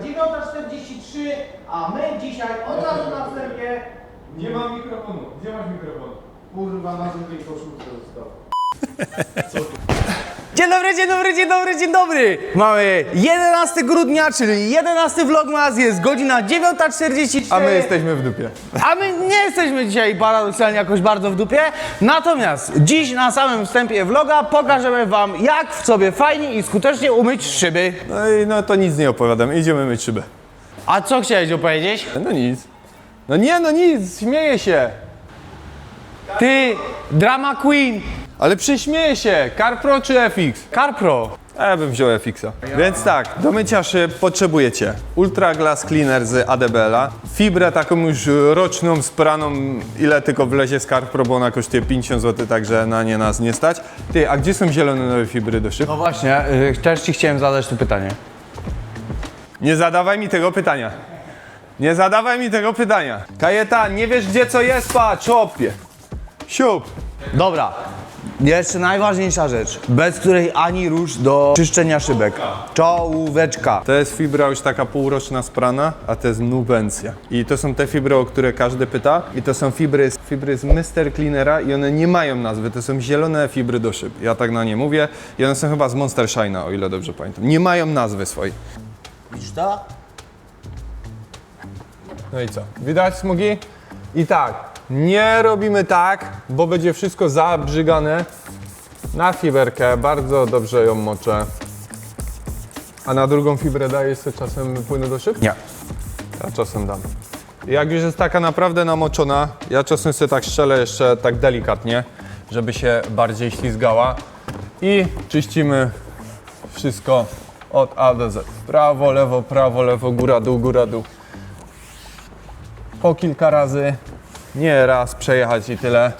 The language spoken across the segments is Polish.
9.43, a my dzisiaj od razu na wstępie... Nie mam mikrofonu. Gdzie masz mikrofon? Kurwa, na drugiej koszulce został. Dzień dobry, dzień dobry, dzień dobry, dzień dobry! Mamy 11 grudnia, czyli 11 vlogmas, jest godzina 9.43. A my jesteśmy w dupie. A my nie jesteśmy dzisiaj paradoksalnie jakoś bardzo w dupie. Natomiast dziś na samym wstępie vloga pokażemy wam jak w sobie fajnie i skutecznie umyć szyby. No i no to nic nie opowiadam. Idziemy myć szybę. A co chciałeś opowiedzieć? No nic. No nie, no nic, śmieję się. Ty, drama queen, Ale prześmieję się. CarPro czy FX? Carpro. A ja bym wziął FX-a. Więc tak, do mycia szyb potrzebujecie Ultra Glass Cleaner z ADBL-a, fibrę taką już roczną, spraną, ile tylko wlezie z CarPro, bo ona kosztuje 50 zł, także na nie nas nie stać. Ty, a gdzie są zielone nowe fibry do szyb? No właśnie, y, też ci chciałem zadać to pytanie. Nie zadawaj mi tego pytania. Nie zadawaj mi tego pytania. Kajeta, nie wiesz gdzie co jest, patrz, opie. Siup. Dobra, jeszcze najważniejsza rzecz, bez której ani rusz do czyszczenia szybek. Czołóweczka. To jest fibra już taka półroczna sprana, a to jest nubencja. I to są te fibry, o które każdy pyta. I to są fibry, fibry z Mr. Cleanera i one nie mają nazwy. To są zielone fibry do szyb. Ja tak na nie mówię. I one są chyba z Monster Shine'a, o ile dobrze pamiętam. Nie mają nazwy swojej. Widzisz to? No i co? Widać smugi? I tak, nie robimy tak, bo będzie wszystko zabrzygane. Na fiberkę bardzo dobrze ją moczę. A na drugą fibrę dajesz sobie czasem płynu do szyb? Nie. Ja czasem dam. Jak już jest taka naprawdę namoczona, ja czasem sobie tak szczelę jeszcze tak delikatnie, żeby się bardziej ślizgała. I czyścimy wszystko od A do Z. Prawo, lewo, prawo, lewo, góra, dół, góra, dół. Po kilka razy, nie raz przejechać i tyle.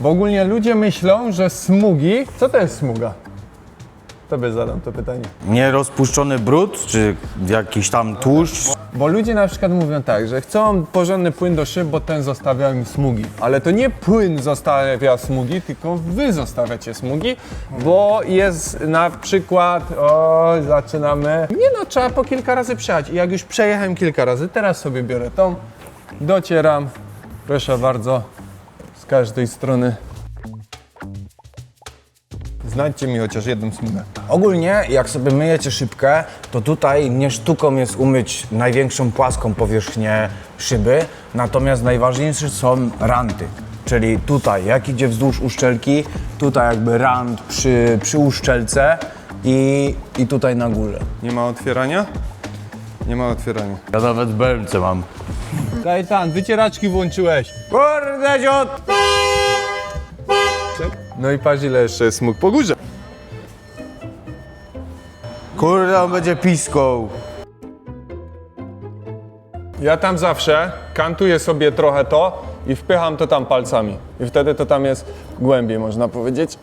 Bo ogólnie ludzie myślą, że smugi... Co to jest smuga? Tobie zadam to pytanie. Nierozpuszczony brud, czy jakiś tam tłuszcz. Bo ludzie na przykład mówią tak, że chcą porządny płyn do szyb, bo ten zostawia im smugi. Ale to nie płyn zostawia smugi, tylko wy zostawiacie smugi, bo jest na przykład, o, zaczynamy. Nie no, trzeba po kilka razy przejechać. I jak już przejechałem kilka razy, teraz sobie biorę tą, docieram, proszę bardzo, z każdej strony. Znajdźcie mi chociaż jedną smugę. Ogólnie, jak sobie myjecie szybkę, to tutaj nie sztuką jest umyć największą płaską powierzchnię szyby, natomiast najważniejsze są ranty. Czyli tutaj, jak idzie wzdłuż uszczelki, tutaj jakby rant przy, przy uszczelce i, i tutaj na górze. Nie ma otwierania? Nie ma otwierania. Ja nawet belce mam. Kajetan, wycieraczki włączyłeś. Kurde ciot! No i patrz ile jeszcze jest smug po górze. Kurde, on będzie piską. Ja tam zawsze kantuję sobie trochę to i wpycham to tam palcami. I wtedy to tam jest głębiej, można powiedzieć.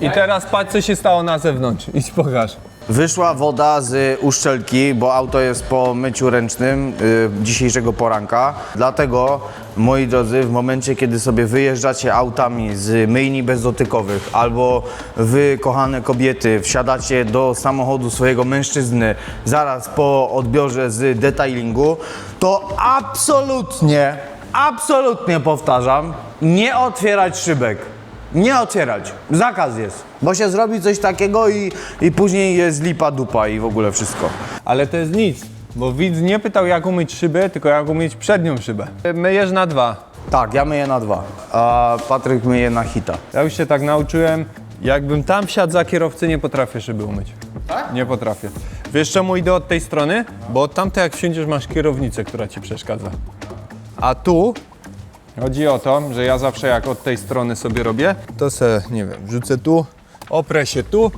I teraz patrz co się stało na zewnątrz. Idź pokaż. Wyszła woda z uszczelki, bo auto jest po myciu ręcznym y, dzisiejszego poranka. Dlatego, moi drodzy, w momencie, kiedy sobie wyjeżdżacie autami z myjni bezdotykowych albo wy, kochane kobiety, wsiadacie do samochodu swojego mężczyzny zaraz po odbiorze z detailingu, to absolutnie, absolutnie powtarzam, nie otwierać szybek. Nie otwierać. Zakaz jest. Bo się zrobi coś takiego i, i później jest lipa dupa i w ogóle wszystko. Ale to jest nic, bo widz nie pytał jak umyć szybę, tylko jak umyć przednią szybę. Myjesz na dwa. Tak, ja myję na dwa, a Patryk myje na hita. Ja już się tak nauczyłem, jakbym tam wsiadł za kierowcę, nie potrafię szyby umyć. Tak? Nie potrafię. Wiesz czemu idę od tej strony? Bo od tamtej jak wsiądziesz masz kierownicę, która ci przeszkadza. A tu chodzi o to, że ja zawsze jak od tej strony sobie robię, to se, nie wiem, wrzucę tu, oprę się tu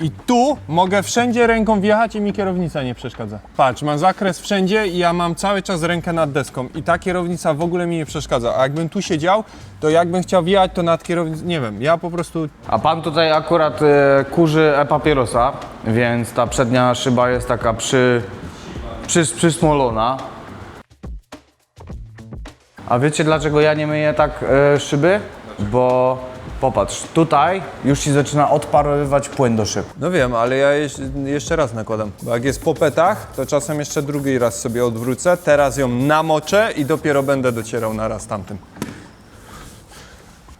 i tu mogę wszędzie ręką wjechać i mi kierownica nie przeszkadza. Patrz, mam zakres wszędzie i ja mam cały czas rękę nad deską i ta kierownica w ogóle mi nie przeszkadza. A jakbym tu siedział, to jakbym chciał wjechać, to nad kierownicą, nie wiem, ja po prostu A pan tutaj akurat e, kurzy e-papierosa, więc ta przednia szyba jest taka przy, przy, przysmolona. A wiecie dlaczego ja nie myję tak e, szyby? Bo Popatrz, tutaj już ci zaczyna odparowywać płyn do szyb. No wiem, ale ja jeś- jeszcze raz nakładam. Bo jak jest po petach, to czasem jeszcze drugi raz sobie odwrócę. Teraz ją namoczę i dopiero będę docierał na raz tamtym.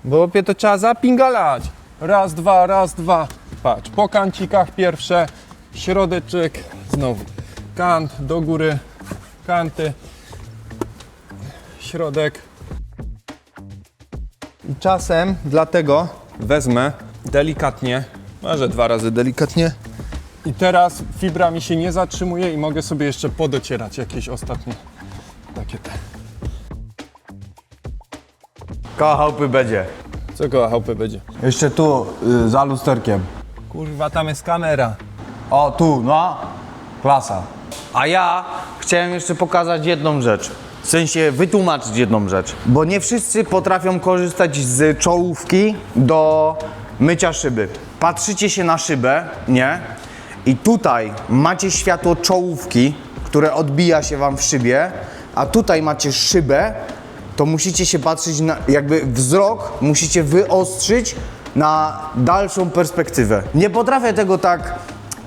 Bo opie to trzeba zapingalać. Raz, dwa, raz, dwa. Patrz, po kancikach pierwsze, środeczek, znowu. Kant do góry, kanty, środek. I czasem dlatego wezmę delikatnie, może dwa razy delikatnie. I teraz fibra mi się nie zatrzymuje i mogę sobie jeszcze podocierać jakieś ostatnie takie te. Koło chałupy będzie. Co koło chałupy będzie? Jeszcze tu, y, za lusterkiem. Kurwa, tam jest kamera. O, tu, no. Klasa. A ja chciałem jeszcze pokazać jedną rzecz. W sensie wytłumaczyć jedną rzecz. Bo nie wszyscy potrafią korzystać z czołówki do mycia szyby. Patrzycie się na szybę, nie? I tutaj macie światło czołówki, które odbija się wam w szybie, a tutaj macie szybę, to musicie się patrzeć na, jakby wzrok musicie wyostrzyć na dalszą perspektywę. Nie potrafię tego tak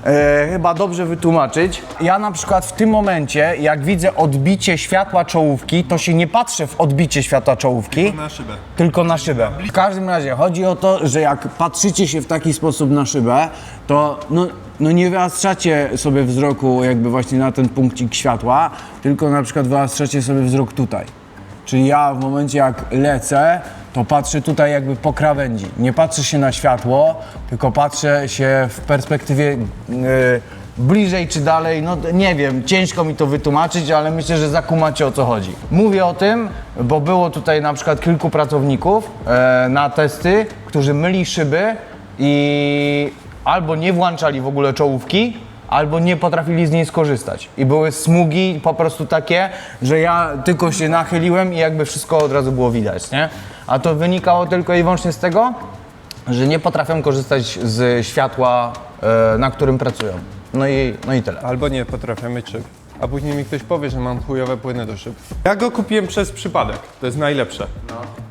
e, chyba dobrze wytłumaczyć. Ja na przykład w tym momencie, jak widzę odbicie światła czołówki, to się nie patrzę w odbicie światła czołówki, Na szybę. tylko na szybę. W każdym razie chodzi o to, że jak patrzycie się w taki sposób na szybę, to no, no nie wyostrzacie sobie wzroku jakby właśnie na ten punkcik światła, tylko na przykład wyostrzacie sobie wzrok tutaj. Czyli ja w momencie jak lecę, to patrzę tutaj jakby po krawędzi. Nie patrzę się na światło, tylko patrzę się w perspektywie yy, bliżej czy dalej. No nie wiem, ciężko mi to wytłumaczyć, ale myślę, że zakumacie o co chodzi. Mówię o tym, bo było tutaj na przykład kilku pracowników e, na testy, którzy myli szyby i albo nie włączali w ogóle czołówki, albo nie potrafili z niej skorzystać. I były smugi po prostu takie, że ja tylko się nachyliłem i jakby wszystko od razu było widać, nie? A to wynikało tylko i wyłącznie z tego, że nie potrafią korzystać z światła, e, na którym pracują. No i, no i tyle. Albo nie potrafię myć szyb. A później mi ktoś powie, że mam chujowe płyny do szyb. Ja go kupiłem przez przypadek. To jest najlepsze.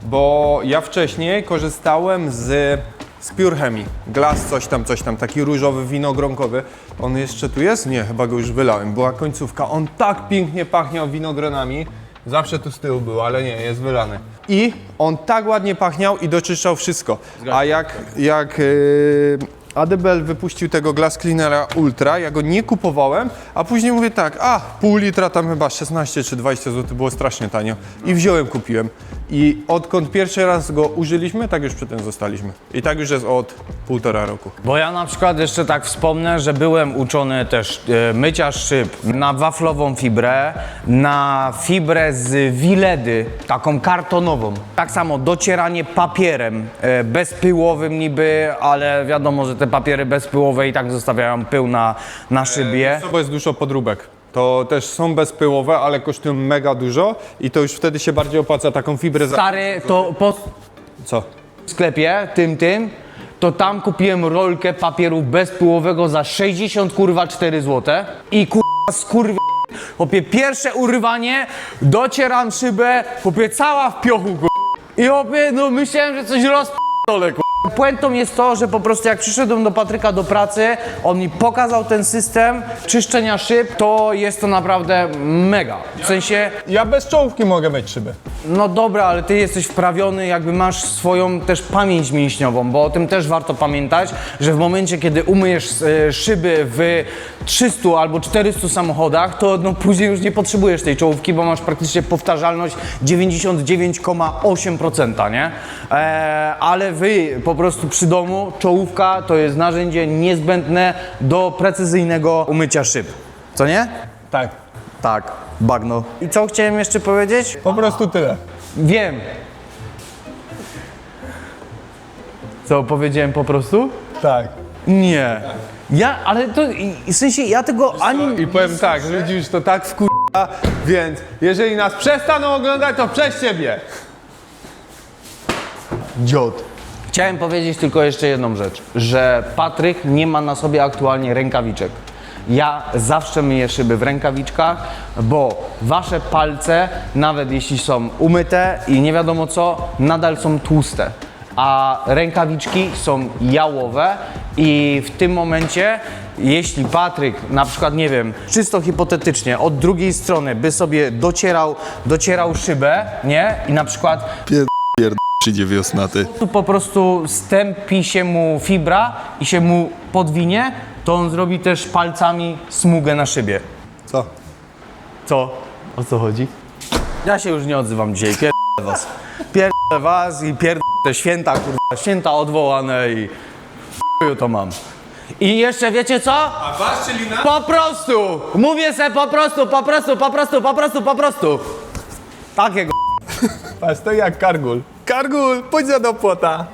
Bo ja wcześniej korzystałem z, z Pure Chemii. Glass coś tam, coś tam. Taki różowy, winogronkowy. On jeszcze tu jest? Nie, chyba go już wylałem. Była końcówka. On tak pięknie pachniał winogronami. Zawsze tu z tyłu był, ale nie, jest wylany. I on tak ładnie pachniał i doczyszczał wszystko. A jak, jak yy, ADBL wypuścił tego Glass Cleanera Ultra, ja go nie kupowałem, a później mówię tak, a pół litra tam chyba 16 czy 20 zł było strasznie tanio i wziąłem, kupiłem. I odkąd pierwszy raz go użyliśmy, tak już przy tym zostaliśmy. I tak już jest od półtora roku. Bo ja na przykład jeszcze tak wspomnę, że byłem uczony też e, mycia szyb na waflową fibrę, na fibrę z wiledy, taką kartonową. Tak samo docieranie papierem e, bezpyłowym niby, ale wiadomo, że te papiery bezpyłowe i tak zostawiają pył na, na szybie. Bo jest dużo podróbek. To też są bezpyłowe, ale kosztują mega dużo i to już wtedy się bardziej opłaca taką fibrę za... Stary, to po Co? sklepie, tym, tym, to tam kupiłem rolkę papieru bezpyłowego za 60 kurwa 4 zł i kurwa skurwy Chłopie, pierwsze urywanie, docieram szybę, chłopie, cała w piochu, kurwa. I chłopie, no myślałem, że coś rozp***dolę, kurwa. Puentą jest to, że po prostu jak przyszedłem do Patryka do pracy, on mi pokazał ten system czyszczenia szyb, to jest to naprawdę mega. W sensie, Ja bez czołówki mogę mieć szyby. no dobra, ale ty jesteś wprawiony, jakby masz swoją też pamięć mięśniową, bo o tym też warto pamiętać, że w momencie, kiedy umyjesz e, szyby w 300 albo 400 samochodach, to no, później już nie potrzebujesz tej czołówki, bo masz praktycznie powtarzalność 99,8%, nie? E, ale wy po prostu przy domu czołówka to jest narzędzie niezbędne do precyzyjnego umycia szyb. Co nie? Tak. Tak, bagno. I co chciałem jeszcze powiedzieć? Po prostu tyle. Wiem. Co, powiedziałem po prostu? Tak. Nie. Ja, ale to, w sensie, ja tego ani... I powiem tak, ludzi już to tak wkurza, więc jeżeli nas przestaną oglądać, to przez ciebie. Dziot. Chciałem powiedzieć tylko jeszcze jedną rzecz, że Patryk nie ma na sobie aktualnie rękawiczek. Ja zawsze myję szyby w rękawiczkach, bo wasze palce, nawet jeśli są umyte i nie wiadomo co, nadal są tłuste. a rękawiczki są jałowe i w tym momencie, jeśli Patryk na przykład, nie wiem, czysto hipotetycznie, od drugiej strony by sobie docierał, docierał szybę, nie? I na przykład Przyjdzie wiosnaty. tu po prostu stępi się mu fibra i się mu podwinie, to on zrobi też palcami smugę na szybie. Co? Co? O co chodzi? Ja się już nie odzywam dzisiaj, pierdolę was. Pierdolę was i pierdolę te święta, kurwa, święta odwołane i chuju to mam. I jeszcze wiecie co? A wasz czy lina? Po prostu! Mówię se po prostu, po prostu, po prostu, po prostu, po prostu. Takiego. Patrz, to jak kargul. Kargul, pójdź za do płota.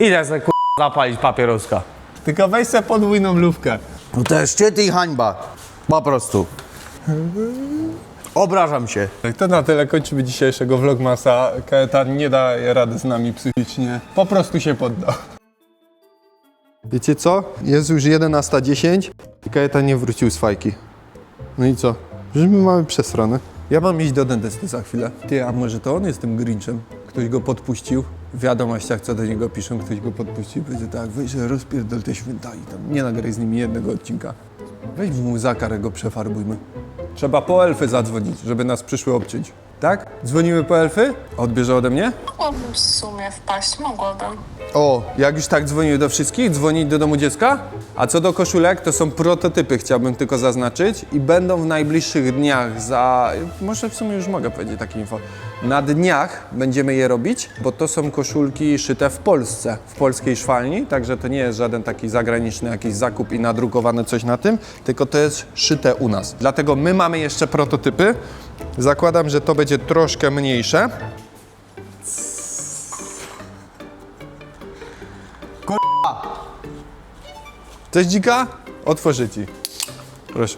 Idę se kurwa zapalić papieroska. Tylko weź se podwójną lówkę. No to jest szczyt i hańba. Po prostu. Obrażam się. Tak to na tyle kończymy dzisiejszego vlogmasa. Kajetan nie daje rady z nami psychicznie. Po prostu się poddał. Wiecie co? Jest już 11.10 i Kajetan nie wrócił z fajki. No i co? Że my mamy przesrane. Ja mam iść do dentysty za chwilę. Ty, a może to on jest tym Grinchem? Ktoś go podpuścił. W wiadomościach, co do niego piszą, ktoś go podpuścił. Będzie tak, weź, rozpierdol te święta i tam nie nagraj z nimi jednego odcinka. Weź mu za karę go przefarbujmy. Trzeba po elfy zadzwonić, żeby nas przyszły obciąć. Tak? Dzwonimy po elfy? Odbierze ode mnie? Mogłabym w sumie wpaść, mogłabym. O, jak już tak dzwoniły do wszystkich, dzwonić do domu dziecka? A co do koszulek, to są prototypy, chciałbym tylko zaznaczyć i będą w najbliższych dniach za... Może w sumie już mogę powiedzieć takie info. Na dniach będziemy je robić, bo to są koszulki szyte w Polsce, w polskiej szwalni, także to nie jest żaden taki zagraniczny jakiś zakup i nadrukowane coś na tym, tylko to jest szyte u nas. Dlatego my mamy jeszcze prototypy. Zakładam, że to będzie troszkę mniejsze. Coś dzika? Otworzę ci. Proszę.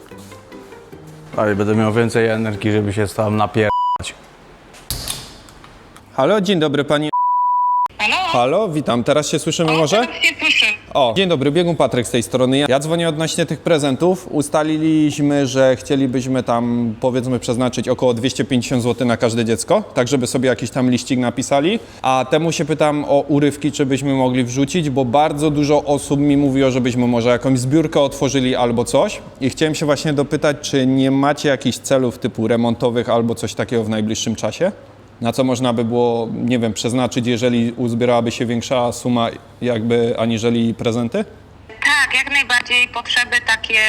Ale będę miał więcej energii, żeby się tam napier... Halo, dzień dobry pani. Halo? Halo, witam. Teraz się słyszymy może? Teraz się. O, dzień dobry, biegun Patryk z tej strony. Ja dzwonię odnośnie tych prezentów. Ustaliliśmy, że chcielibyśmy tam powiedzmy przeznaczyć około 250 zł na każde dziecko, tak żeby sobie jakiś tam liścik napisali. A temu się pytam o urywki, czy byśmy mogli wrzucić, bo bardzo dużo osób mi mówiło, żebyśmy może jakąś zbiórkę otworzyli albo coś. I chciałem się właśnie dopytać, czy nie macie jakichś celów typu remontowych albo coś takiego w najbliższym czasie? Na co można by było, nie wiem, przeznaczyć, jeżeli uzbierałaby się większa suma jakby aniżeli prezenty? Tak, jak najbardziej. Potrzeby takie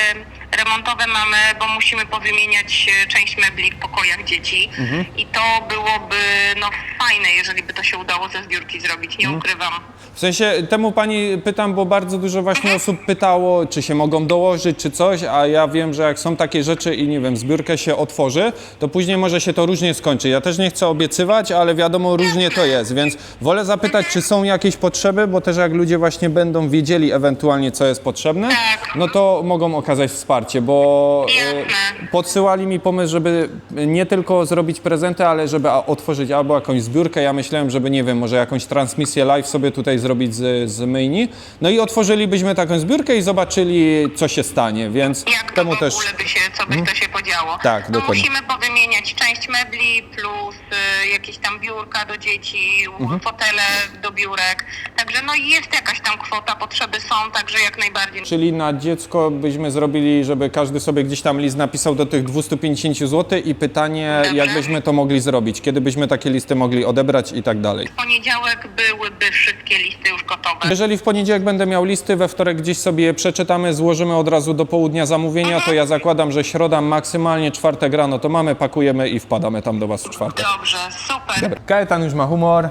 remontowe mamy, bo musimy powymieniać e, część mebli w pokojach dzieci. I to byłoby no fajne, jeżeli by to się udało ze zbiórki zrobić, nie ukrywam. W sensie temu pani pytam, bo bardzo dużo właśnie osób pytało, czy się mogą dołożyć, czy coś, a ja wiem, że jak są takie rzeczy i nie wiem, zbiórkę się otworzy, to później może się to różnie skończy. Ja też nie chcę obiecywać, ale wiadomo, różnie to jest, więc wolę zapytać, czy są jakieś potrzeby, bo też jak ludzie właśnie będą wiedzieli ewentualnie, co jest potrzebne, no to mogą okazać wsparcie, bo e, podsyłali mi pomysł, żeby nie tylko zrobić prezenty, ale żeby otworzyć albo jakąś zbiórkę. Ja myślałem, żeby nie wiem, może jakąś transmisję live sobie tutaj zrobić z, z myjni. No i otworzylibyśmy taką zbiórkę i zobaczyli, co się stanie, więc Jak to temu w też. ogóle by się, co by to się podziało. Tak, to dokładnie. musimy powymieniać część mebli plus y, jakieś tam biurka do dzieci, Mhm. fotele do biurek. Także no jest jakaś tam kwota, potrzeby są, także jak najbardziej. Czyli na dziecko byśmy zrobili, żeby każdy sobie gdzieś tam list napisał do tych 250 zł i pytanie, Dobra. jak byśmy to mogli zrobić, kiedy byśmy takie listy mogli odebrać i tak dalej. W poniedziałek byłyby wszystkie listy już gotowe. Jeżeli w poniedziałek będę miał listy, we wtorek gdzieś sobie je przeczytamy, złożymy od razu do południa zamówienia, to ja zakładam, że środa, maksymalnie czwartek rano to mamy, pakujemy i wpadamy tam do was w czwartek. Dobrze, super. Kajetan już ma humor.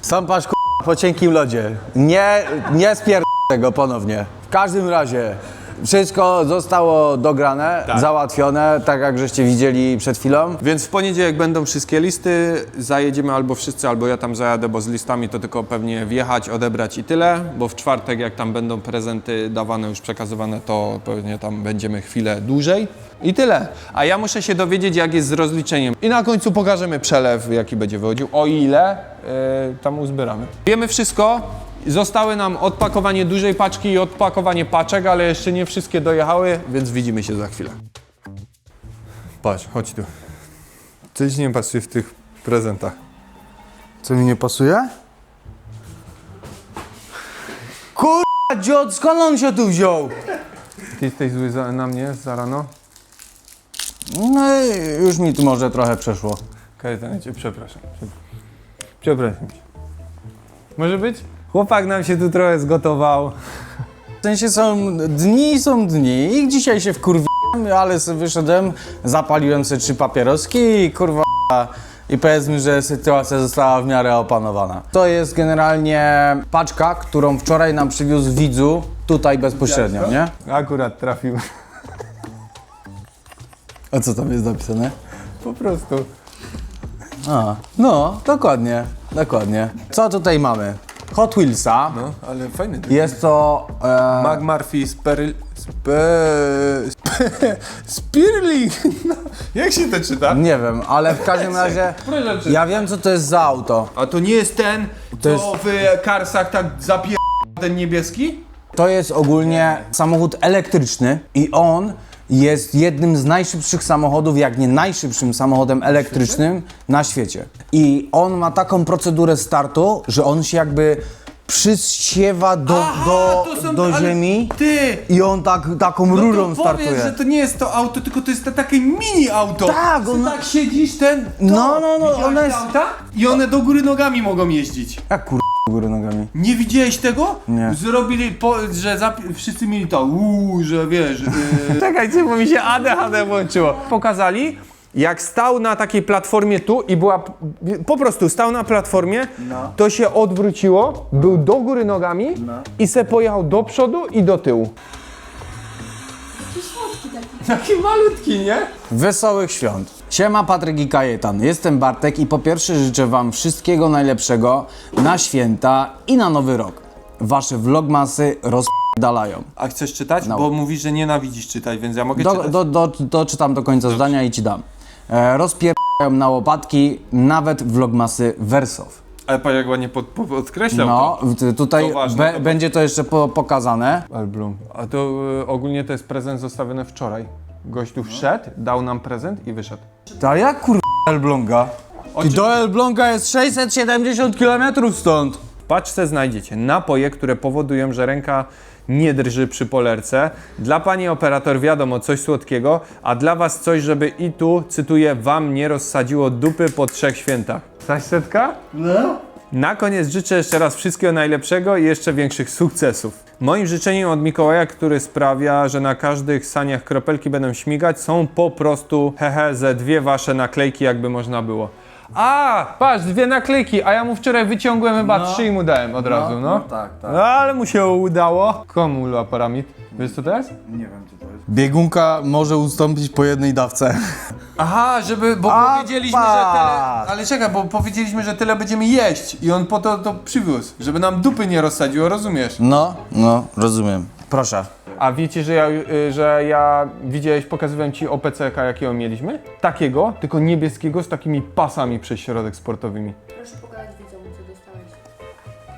Sam k***a, po cienkim lodzie. Nie, nie spier... tego ponownie. W każdym razie wszystko zostało dograne, załatwione, tak jak żeście widzieli przed chwilą. Więc w poniedziałek będą wszystkie listy, zajedziemy albo wszyscy, albo ja tam zajadę, bo z listami to tylko pewnie wjechać, odebrać i tyle, bo w czwartek jak tam będą prezenty dawane, już przekazywane, to pewnie tam będziemy chwilę dłużej. I tyle. A ja muszę się dowiedzieć, jak jest z rozliczeniem. I na końcu pokażemy przelew, jaki będzie wychodził, o ile yy, tam uzbieramy. Wiemy wszystko. Zostały nam odpakowanie dużej paczki i odpakowanie paczek, ale jeszcze nie wszystkie dojechały, więc widzimy się za chwilę. Patrz, chodź tu. Coś nie pasuje w tych prezentach. Co mi nie pasuje? Kurwa, dziot, skąd on się tu wziął? Ty jesteś zły za, na mnie za rano? No i już mi tu może trochę przeszło. Kajetan, cię przepraszam. Przepraszam cię. Może być? Chłopak nam się tu trochę zgotował. W sensie są dni i są dni i dzisiaj się wkurwiłem, ale sobie wyszedłem, zapaliłem sobie trzy papieroski i kurwa i powiedzmy, że sytuacja została w miarę opanowana. To jest generalnie paczka, którą wczoraj nam przywiózł widzu tutaj bezpośrednio, nie? Akurat trafił. A co tam jest napisane? Po prostu. A, no, dokładnie, dokładnie. Co tutaj mamy? Hot Wheelsa. No, ale fajny. Jest to... E, Mag Murphy Sperl... Spe... Spe... Spirling. No, jak się to czyta? nie wiem, ale w każdym razie ja wiem co to jest za auto. A to nie jest ten, co jest- w Karsach tak zapier... ten niebieski? To jest ogólnie samochód elektryczny i on jest jednym z najszybszych samochodów, jak nie najszybszym samochodem elektrycznym na świecie. I on ma taką procedurę startu, że on się jakby przysiewa do, do, to są- do ale ziemi Ty! i on tak, taką rurą no to startuje. Powiedz, że to nie jest to auto, tylko to jest to takie mini auto. Tak, Ty ono- tak siedzisz, ten... To. No, no, no, Widziałeś one te jest- auta? I one do góry nogami mogą jeździć. Jak kur... do góry nogami. Nie widziałeś tego? Nie. Zrobili, po, że zapi- wszyscy mieli to, uuu, że wiesz... Yy... Czekajcie, bo mi się ADHD włączyło. Pokazali, jak stał na takiej platformie tu i była, po prostu stał na platformie, to się odwróciło, był do góry nogami i se pojechał do przodu i do tyłu. Taki malutki, nie? Wesołych świąt. Siema Patryk i Kajetan. Jestem Bartek i po pierwsze życzę wam wszystkiego najlepszego na święta i na nowy rok. Wasze vlogmasy rozpalają. A chcesz czytać? No. Bo mówisz, że nienawidzisz czytać, więc ja mogę Do, czytać. do, do, doczytam do końca zdania i ci dam. E, rozpierają na łopatki nawet vlogmasy Wersow. Ale patrz, jak ładnie pod, pod, podkreślał No, to. tutaj To ważne, be, to- będzie to jeszcze po, pokazane. Alblum. A to y, ogólnie to jest prezent zostawiony wczoraj. Gość tu wszedł, dał nam prezent i wyszedł. Ta jak kur... Elbląga? I do Elbląga jest 670 km stąd. W paczce znajdziecie napoje, które powodują, że ręka nie drży przy polerce. Dla pani operator wiadomo, coś słodkiego, a dla was coś, żeby i tu, cytuję, wam nie rozsadziło dupy po trzech świętach. Zaś setka? No. Na koniec życzę jeszcze raz wszystkiego najlepszego i jeszcze większych sukcesów. Moim życzeniem od Mikołaja, który sprawia, że na każdych saniach kropelki będą śmigać, są po prostu hehe ze dwie wasze naklejki, jakby można było. A, patrz, dwie naklejki, a ja mu wczoraj wyciągłem chyba trzy i mu dałem od razu, no. tak, tak. No ale mu się udało. Komu Lua Paramid? Wiesz co to jest? Biegunka może ustąpić po jednej dawce. Aha, żeby, bo A, powiedzieliśmy, że patrz. tyle, ale czekaj, bo powiedzieliśmy, że tyle będziemy jeść i on po to to przywiózł, żeby nam dupy nie rozsadziło, rozumiesz? No, no, rozumiem. Proszę. A wiecie, że ja, y, że ja widziałeś, pokazywałem ci OPCK, jakiego mieliśmy? Takiego, tylko niebieskiego z takimi pasami przez środek sportowymi. Proszę pokazać widzom, co dostałeś.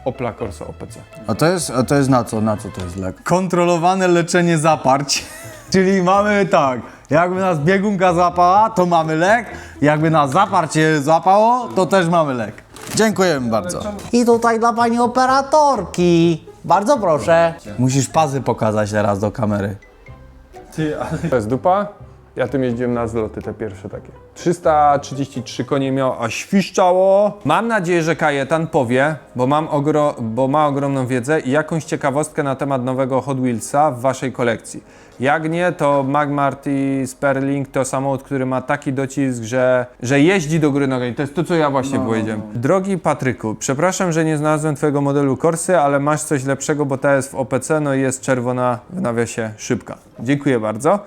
Opla Corsa OPC. A to jest, a to jest na co? Na co to jest lek? Kontrolowane leczenie zaparć. Czyli mamy tak, jakby nas biegunka złapała, to mamy lek. Jakby nas zaparcie złapało, to też mamy lek. Dziękujemy bardzo. I tutaj dla pani operatorki. Bardzo proszę. Musisz pazy pokazać teraz do kamery. To jest dupa. Ja tym jeździłem na zloty, te pierwsze takie. 333 konie miał, a świszczało. Mam nadzieję, że Kajetan powie, bo, mam ogro, bo ma ogromną wiedzę i jakąś ciekawostkę na temat nowego Hot Wheelsa w waszej kolekcji. Jak nie, to Magmarty Sperling to samochód, który ma taki docisk, że, że jeździ do góry nogami. To jest to, co ja właśnie powiedziałem. Drogi Patryku, przepraszam, że nie znalazłem twojego modelu Corsy, ale masz coś lepszego, bo ta jest w OPC, no i jest czerwona w nawiasie szybka. Dziękuję bardzo.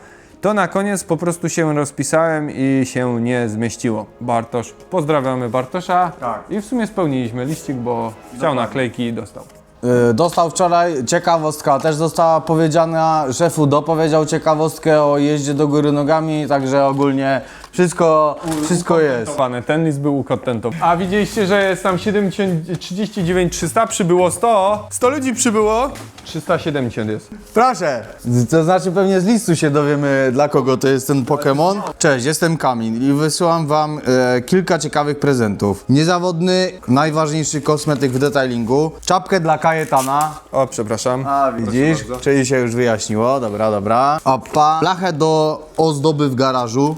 To na koniec po prostu się rozpisałem i się nie zmieściło. Bartosz, pozdrawiamy Bartosza. Tak. I w sumie spełniliśmy liścik, bo chciał naklejki i dostał. Yy, dostał wczoraj ciekawostka, też została powiedziana, szefu dopowiedział ciekawostkę o jeździe do góry nogami, także ogólnie Wszystko, wszystko jest. Pany, ten list był ukontentowany. A widzieliście, że jest tam 70, 39 300, przybyło 100. 100 ludzi przybyło, 370 jest. Proszę. To znaczy pewnie z listu się dowiemy dla kogo to jest ten Pokémon. Cześć, jestem Kamil i wysyłam wam e, kilka ciekawych prezentów. Niezawodny, najważniejszy kosmetyk w detailingu. Czapkę dla Kajetana. O, przepraszam. A widzisz, czyli się już wyjaśniło, dobra, dobra. Opa. Blachę do ozdoby w garażu.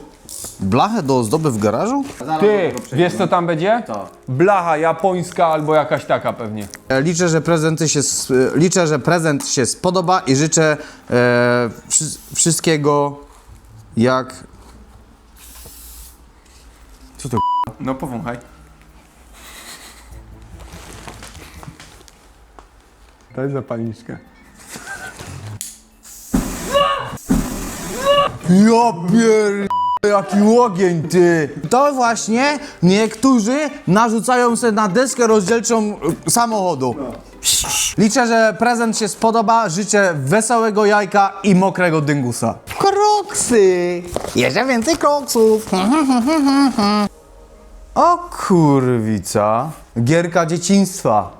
Blachę do ozdoby w garażu? Ty, wiesz co tam będzie? Co? Blacha japońska albo jakaś taka pewnie. E, Liczę, że prezenty się, s- e, liczę, że prezent się spodoba i życzę e, wszy- wszystkiego jak... Co to No powąchaj. Daj zapalniczkę. Ja pier... Jaki ogień, ty! To właśnie niektórzy narzucają sobie na deskę rozdzielczą y, samochodu. Liczę, że prezent się spodoba. Życzę wesołego jajka i mokrego dyngusa. Kroksy! Jeszcze więcej kroksów! O kurwica. Gierka dzieciństwa.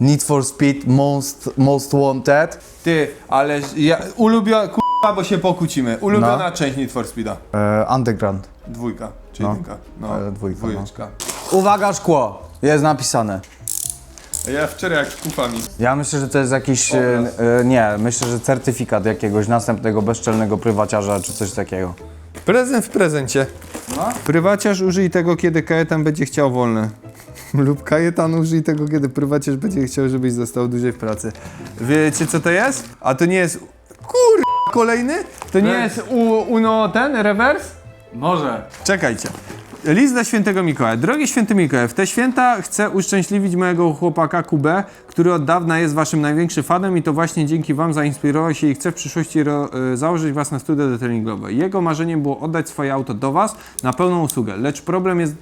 Need for Speed Most, most Wanted. Ty, ale ja, ulubiona, kurwa, bo się pokłócimy. Ulubiona No. część Need for Speeda. E, underground. Dwójka, czy No. jedynka. No, E, dwójka, no. Dwójeczka. Uwaga, szkło. Jest napisane. Ja wczoraj jak z kufami. Ja myślę, że to jest jakiś. E, e, nie, myślę, że certyfikat jakiegoś następnego bezczelnego prywaciarza czy coś takiego. Prezent w prezencie. No. Prywaciarz użyj tego, kiedy kajetan będzie chciał wolne. Lub kajetan użyj tego, kiedy prywaciarz będzie chciał, żebyś został dłużej w pracy. Wiecie co to jest? A to nie jest... Kur... kolejny? To nie jest u, Uno ten, rewers? Może. Czekajcie. List dla świętego Mikołaja. Drogi święty Mikołaj, w te święta chcę uszczęśliwić mojego chłopaka Kubę, który od dawna jest waszym największym fanem i to właśnie dzięki wam zainspirował się i chce w przyszłości ro, y, założyć własne studia detailingowe. Jego marzeniem było oddać swoje auto do was na pełną usługę, lecz problem jest,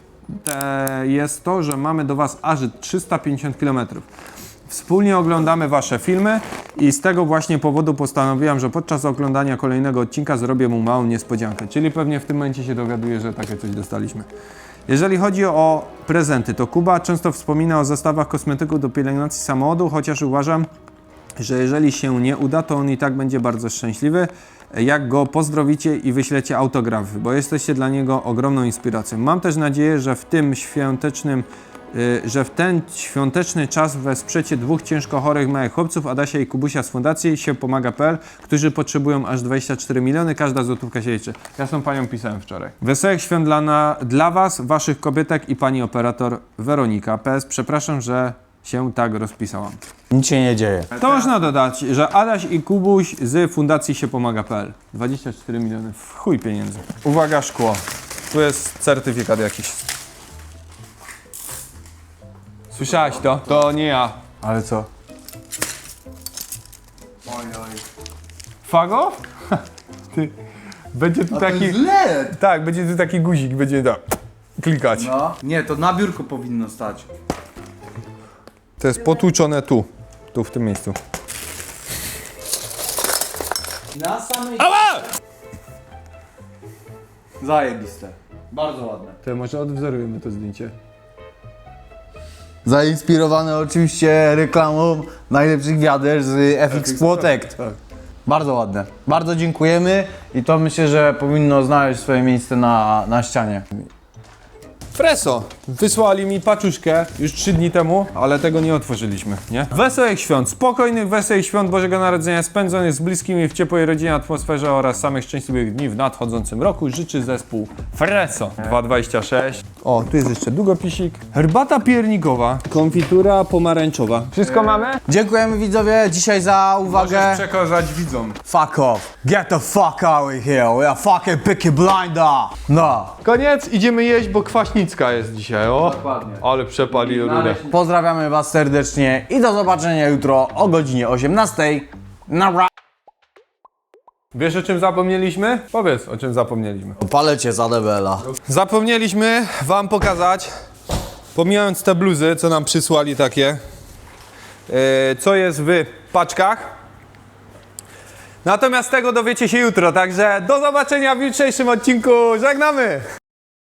e, jest to, że mamy do was aż 350 km. Wspólnie oglądamy Wasze filmy i z tego właśnie powodu postanowiłam, że podczas oglądania kolejnego odcinka zrobię mu małą niespodziankę. Czyli pewnie w tym momencie się dowiaduje, że takie coś dostaliśmy. Jeżeli chodzi o prezenty, to Kuba często wspomina o zestawach kosmetyków do pielęgnacji samochodu, chociaż uważam, że jeżeli się nie uda, to on i tak będzie bardzo szczęśliwy, jak go pozdrowicie i wyślecie autografy, bo jesteście dla niego ogromną inspiracją. Mam też nadzieję, że w tym świątecznym że w ten świąteczny czas wesprzecie dwóch ciężko chorych małych chłopców, Adasia i Kubusia z fundacji się pomaga.pl, którzy potrzebują aż 24 miliony, każda złotówka się liczy. Ja z tą panią pisałem wczoraj. Wesołych świąt dla, na, dla was, waszych kobietek i pani operator Weronika. PS, przepraszam, że się tak rozpisałam. Nic się nie dzieje. To można dodać, że Adaś i Kubuś z fundacji się pomaga.pl. 24 miliony, w chuj pieniędzy. Uwaga, szkło. Tu jest certyfikat jakiś. Słyszałaś to? To nie ja. Ale co? Fago? Ty. Będzie tu taki. LED! Tak, będzie tu taki guzik, będzie tak. Klikać. No. Nie, to na biurku powinno stać. To jest potłuczone tu. Tu w tym miejscu. Na samej... Ała! Zajebiste. Bardzo ładne. To może odwzorujemy to zdjęcie. Zainspirowane oczywiście reklamą najlepszych wiader z FX Protect. Tak. Bardzo ładne. Bardzo dziękujemy i to myślę, że powinno znaleźć swoje miejsce na, na ścianie. Freso! Wysłali mi paczuszkę już trzy dni temu, ale tego nie otworzyliśmy, nie? Wesołych świąt, spokojnych, wesołych świąt Bożego Narodzenia spędzonych z bliskimi w ciepłej rodzinie atmosferze oraz samych szczęśliwych dni w nadchodzącym roku życzy zespół Freso 226. O, tu jest jeszcze długopisik. Herbata piernikowa, konfitura pomarańczowa. Wszystko mamy? Dziękujemy widzowie dzisiaj za uwagę. Możesz przekazać widzom. Fuck off. Get the fuck out of here. We are fucking picky blinder. No. Koniec, idziemy jeść, bo kwaśnicka jest dzisiaj, o. Dokładnie. Ale przepali rudę. Pozdrawiamy was serdecznie i do zobaczenia jutro o godzinie 18. Na Wiesz o czym zapomnieliśmy? Powiedz o czym zapomnieliśmy. Palecie za debela. Zapomnieliśmy wam pokazać, pomijając te bluzy, co nam przysłali takie, e, co jest w paczkach. Natomiast tego dowiecie się jutro, także do zobaczenia w jutrzejszym odcinku. Żegnamy!